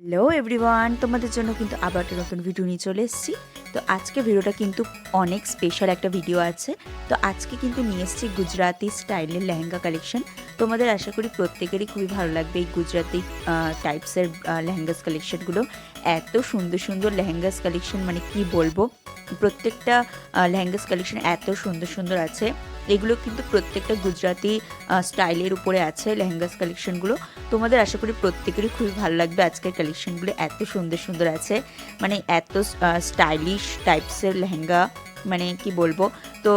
Hello everyone তোমাদের জন্য কিন্তু আবার একটা নতুন ভিডিও নিয়ে চলে এসেছি। তো আজকে ভিডিওটা কিন্তু অনেক স্পেশাল একটা ভিডিও আছে। তো আজকে কিন্তু নিয়ে এসেছি গুজরাতি স্টাইলের লেহেঙ্গা কালেকশন তোমাদের আশা করি প্রত্যেকেরই খুবই ভালো লাগবে এই গুজরাতি টাইপসের লেহেঙ্গাস কালেকশনগুলো এত সুন্দর সুন্দর লেহেঙ্গাস কালেকশন মানে কি বলব? প্রত্যেকটা লেহেঙ্গাস কালেকশন এত সুন্দর সুন্দর আছে। এগুলো কিন্তু প্রত্যেকটা গুজরাতি স্টাইলের উপরে আছে লেহেঙ্গাস কালেকশনগুলো তোমাদের আশা করি প্রত্যেকেরই খুবই ভালো লাগবে আজকের কালেকশনগুলো এত সুন্দর সুন্দর আছে। মানে এত স্টাইলিশ টাইপসের লেহেঙ্গা মানে কি বলব? তো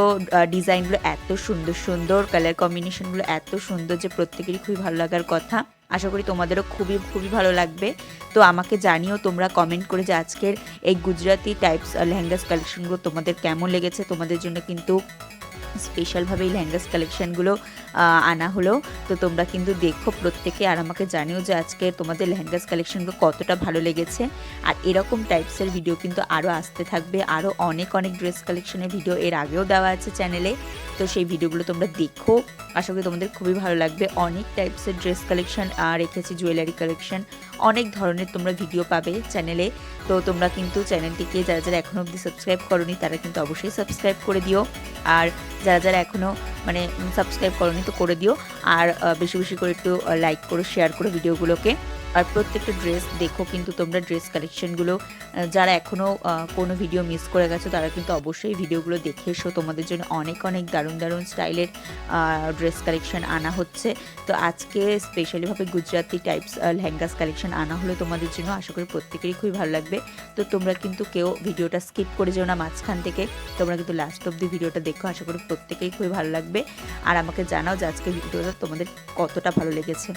ডিজাইনগুলো এত সুন্দর সুন্দর কালার কম্বিনেশনগুলো এত সুন্দর যে প্রত্যেকেরই খুবই ভালো লাগার কথা। আশা করি তোমাদেরও খুবই খুবই ভালো লাগবে। তো আমাকে জানিও তোমরা কমেন্ট করে যে আজকের এই গুজরাতি টাইপস লেহেঙ্গাস কালেকশনগুলো তোমাদের কেমন লেগেছে? তোমাদের জন্য কিন্তু স্পেশালভাবে এই লেহেঙ্গাস কালেকশনগুলো আনা হলো। তো তোমরা কিন্তু দেখো প্রত্যেকে আর আমাকে জানিও যে আজকে তোমাদের লেহেঙ্গাস কালেকশনগুলো কতটা ভালো লেগেছে। আর এরকম টাইপসের ভিডিও কিন্তু আরও আসতে থাকবে। আরও অনেক অনেক ড্রেস কালেকশনের ভিডিও এর আগেও দেওয়া আছে চ্যানেলে তো সেই ভিডিওগুলো তোমরা দেখো। আশা করি তোমাদের খুবই ভালো লাগবে। অনেক টাইপসের ড্রেস কালেকশন রেখেছি জুয়েলারি কালেকশন অনেক ধরনের তোমরা ভিডিও পাবে চ্যানেলে তো তোমরা কিন্তু চ্যানেলটিকে যারা যারা এখনও অবধি সাবস্ক্রাইব করনি, তারা কিন্তু অবশ্যই সাবস্ক্রাইব করে দিও। আর যারা যারা এখনও মানে সাবস্ক্রাইব করনি তো করে দিও। আর বেশি বেশি করে একটু লাইক করো শেয়ার করো ভিডিওগুলোকে। আর প্রত্যেকটা ড্রেস দেখো কিন্তু তোমরা ড্রেস কালেকশনগুলো যারা এখনও কোনো ভিডিও মিস করে গেছো, তারা কিন্তু অবশ্যই ভিডিওগুলো দেখে এসো। তোমাদের জন্য অনেক অনেক দারুণ দারুণ স্টাইলের ড্রেস কালেকশন আনা হচ্ছে। তো আজকে স্পেশালিভাবে গুজরাটি টাইপস লেহেঙ্গাস কালেকশন আনা হলো তোমাদের জন্য। আশা করি প্রত্যেকেরই খুবই ভালো লাগবে। তো তোমরা কিন্তু কেউ ভিডিওটা স্কিপ করে যেও না মাঝখান থেকে। তোমরা কিন্তু লাস্ট অব্দি ভিডিওটা দেখো। আশা করি প্রত্যেকেই খুবই ভালো লাগবে। আর আমাকে জানাও যে আজকে ভিডিওটা তোমাদের কতটা ভালো লেগেছে।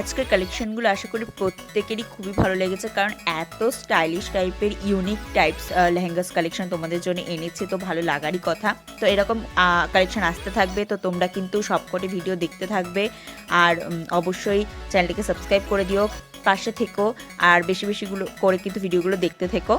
আজকের কালেকশনগুলো আশা করি প্রত্যেকেরই খুবই ভালো লেগেছে, কারণ এত স্টাইলিশ টাইপের ইউনিক টাইপস লেহেঙ্গাস কালেকশন তোমাদের জন্য এনেছি, তো ভালো লাগারই কথা। তো এরকম কালেকশন আসতে থাকবে, তো তোমরা কিন্তু সবকটি ভিডিও দেখতে থাকবে। আর অবশ্যই চ্যানেলটিকে সাবস্ক্রাইব করে দিও, পাশে থেকো, আর বেশি বেশিগুলো করে কিন্তু ভিডিওগুলো দেখতে থেকো।